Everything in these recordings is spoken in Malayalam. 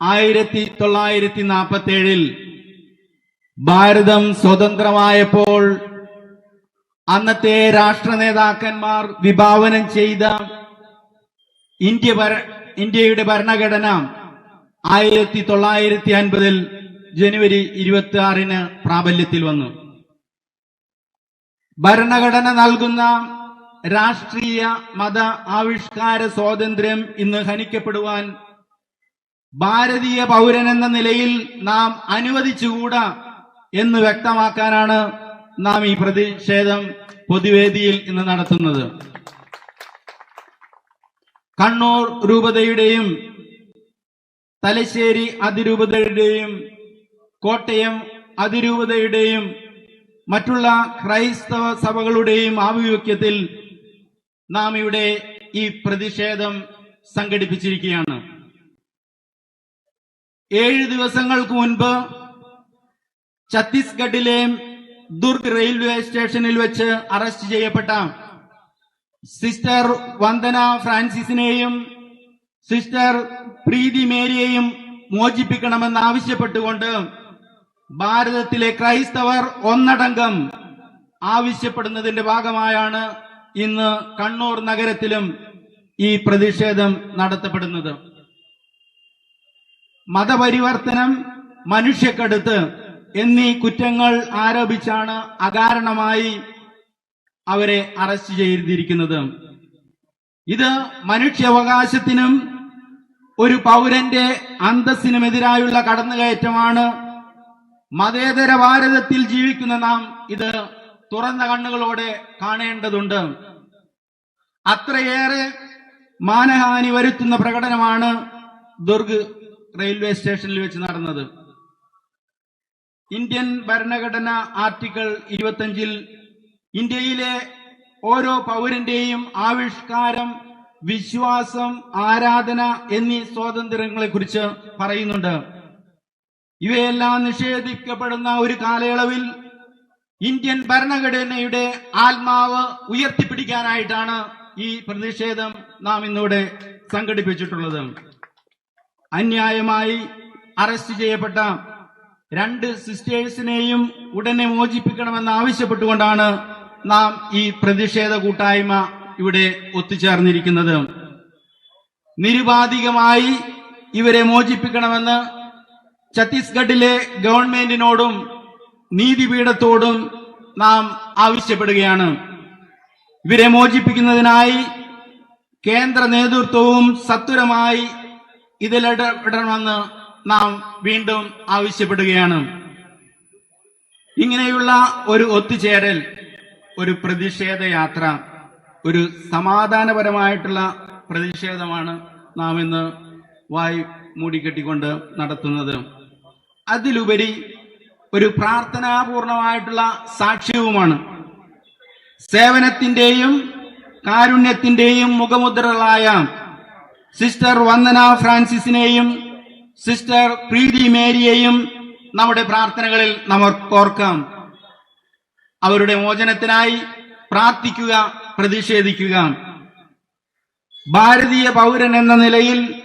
ആയിരത്തി തൊള്ളായിരത്തി നാൽപ്പത്തി ഏഴിൽ ഭാരതം സ്വതന്ത്രമായപ്പോൾ അന്നത്തെ രാഷ്ട്ര നേതാക്കന്മാർ വിഭാവനം ചെയ്ത ഇന്ത്യ ഇന്ത്യയുടെ ഭരണഘടന ആയിരത്തി തൊള്ളായിരത്തി അൻപതിൽ ജനുവരി ഇരുപത്തി ആറിന് പ്രാബല്യത്തിൽ വന്നു. ഭരണഘടന നൽകുന്ന രാഷ്ട്രീയ മത ആവിഷ്കാര സ്വാതന്ത്ര്യം ഇന്ന് ഹനിക്കപ്പെടുവാൻ ഭാരതീയ പൗരൻ എന്ന നിലയിൽ നാം അനുവദിച്ചുകൂടാ എന്ന് വ്യക്തമാക്കാനാണ് നാം ഈ പ്രതിഷേധം പൊതുവേദിയിൽ ഇന്ന് നടത്തുന്നത്. കണ്ണൂർ രൂപതയുടെയും തലശ്ശേരി അതിരൂപതയുടെയും കോട്ടയം അതിരൂപതയുടെയും മറ്റുള്ള ക്രൈസ്തവ സഭകളുടെയും ആഭിമുഖ്യത്തിൽ നാം ഇവിടെ ഈ പ്രതിഷേധം സംഘടിപ്പിച്ചിരിക്കുകയാണ്. ഏഴ് ദിവസങ്ങൾക്ക് മുൻപ് ഛത്തീസ്ഗഡിലെ ദുർഗ് റെയിൽവേ സ്റ്റേഷനിൽ വെച്ച് അറസ്റ്റ് ചെയ്യപ്പെട്ട സിസ്റ്റർ വന്ദന ഫ്രാൻസിസിനെയും സിസ്റ്റർ പ്രീതി മേരിയെയും മോചിപ്പിക്കണമെന്ന് ആവശ്യപ്പെട്ടുകൊണ്ട് ഭാരതത്തിലെ ക്രൈസ്തവർ ഒന്നടങ്കം ആവശ്യപ്പെടുന്നതിന്റെ ഭാഗമായാണ് ഇന്ന് കണ്ണൂർ നഗരത്തിലും ഈ പ്രതിഷേധം നടത്തപ്പെടുന്നത്. മതപരിവർത്തനം മനുഷ്യക്കടുത്ത് എന്നീ കുറ്റങ്ങൾ ആരോപിച്ചാണ് അകാരണമായി അവരെ അറസ്റ്റ് ചെയ്തിരിക്കുന്നത്. ഇത് മനുഷ്യാവകാശത്തിനും ഒരു പൗരന്റെ അന്തസ്സിനുമെതിരായുള്ള കടന്നുകയറ്റമാണ്. മതേതര ഭാരതത്തിൽ ജീവിക്കുന്ന നാം ഇത് തുറന്ന കണ്ണുകളോടെ കാണേണ്ടതുണ്ട്. അത്രയേറെ മാനഹാനി വരുത്തുന്ന പ്രകടനമാണ് ദുർഗ് റെയിൽവേ സ്റ്റേഷനിൽ വെച്ച് നടന്നത്. ഇന്ത്യൻ ഭരണഘടന ആർട്ടിക്കിൾ ഇരുപത്തഞ്ചിൽ ഇന്ത്യയിലെ ഓരോ പൗരന്റെയും ആവിഷ്കാരം വിശ്വാസം ആരാധന എന്നീ സ്വാതന്ത്ര്യങ്ങളെ കുറിച്ച് പറയുന്നുണ്ട്. ഇവയെല്ലാം നിഷേധിക്കപ്പെടുന്ന ഒരു കാലയളവിൽ ഇന്ത്യൻ ഭരണഘടനയുടെ ആത്മാവ് ഉയർത്തിപ്പിടിക്കാനായിട്ടാണ് ഈ പ്രതിഷേധം നാം ഇന്നിവിടെ സംഘടിപ്പിച്ചിട്ടുള്ളത്. അന്യായമായി അറസ്റ്റ് ചെയ്യപ്പെട്ട രണ്ട് സിസ്റ്റേഴ്സിനെയും ഉടനെ മോചിപ്പിക്കണമെന്ന് ആവശ്യപ്പെട്ടുകൊണ്ടാണ് നാം ഈ പ്രതിഷേധ കൂട്ടായ്മ ഇവിടെ ഒത്തുചേർന്നിരിക്കുന്നത്. നിരുപാധികമായി ഇവരെ മോചിപ്പിക്കണമെന്ന് ഛത്തീസ്ഗഡിലെ ഗവൺമെന്റിനോടും നീതിപീഠത്തോടും നാം ആവശ്യപ്പെടുകയാണ്. ഇവരെ മോചിപ്പിക്കുന്നതിനായി കേന്ദ്ര നേതൃത്വവും സത്വരമായി ഇതിലിടപെടണമെന്ന് നാം വീണ്ടും ആവശ്യപ്പെടുകയാണ്. ഇങ്ങനെയുള്ള ഒരു ഒത്തുചേരൽ ഒരു പ്രതിഷേധ യാത്ര ഒരു സമാധാനപരമായിട്ടുള്ള പ്രതിഷേധമാണ് നാം ഇന്ന് വായി മൂടിക്കെട്ടിക്കൊണ്ട് നടത്തുന്നത്. അതിലുപരി ഒരു പ്രാർത്ഥനാപൂർണമായിട്ടുള്ള സാക്ഷ്യവുമാണ്. സേവനത്തിന്റെയും കാരുണ്യത്തിന്റെയും മുഖമുദ്രകളായ സിസ്റ്റർ വന്ദന ഫ്രാൻസിസിനെയും സിസ്റ്റർ പ്രീതി മേരിയെയും നമ്മുടെ പ്രാർത്ഥനകളിൽ നമുക്ക് ഓർക്കാം. അവരുടെ മോചനത്തിനായി പ്രാർത്ഥിക്കുക പ്രതിഷേധിക്കുക. ഭാരതീയ പൗരൻ എന്ന നിലയിൽ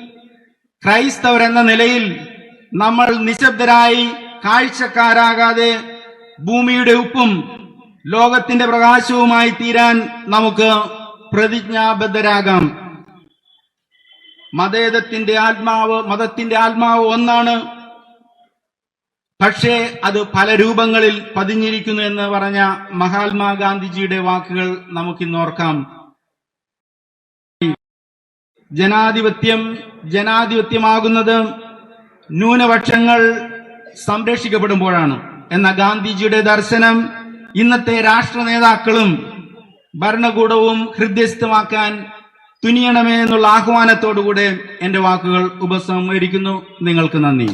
ക്രൈസ്തവർ എന്ന നിലയിൽ നമ്മൾ നിശബ്ദരായി കാഴ്ചക്കാരാകാതെ ഭൂമിയുടെ ഉപ്പും ലോകത്തിന്റെ പ്രകാശവുമായി തീരാൻ നമുക്ക് പ്രതിജ്ഞാബദ്ധരാകാം. മതേതത്തിന്റെ ആത്മാവ് മതത്തിന്റെ ആത്മാവ് ഒന്നാണ്. പക്ഷേ അത് പല രൂപങ്ങളിൽ പതിഞ്ഞിരിക്കുന്നു എന്ന് പറഞ്ഞ മഹാത്മാഗാന്ധിജിയുടെ വാക്കുകൾ നമുക്കിന്ന് ഓർക്കാം. ജനാധിപത്യം ജനാധിപത്യമാകുന്നത് ന്യൂനപക്ഷങ്ങൾ സംരക്ഷിക്കപ്പെടുമ്പോഴാണ്. എന്ന ഗാന്ധിജിയുടെ ദർശനം ഇന്നത്തെ രാഷ്ട്ര നേതാക്കളും ഭരണകൂടവും ഹൃദ്യസ്ഥമാക്കാൻ തുനിയണമേ എന്നുള്ള ആഹ്വാനത്തോടുകൂടെ എന്റെ വാക്കുകൾ ഉപസംഹരിക്കുന്നു. നിങ്ങൾക്ക് നന്ദി.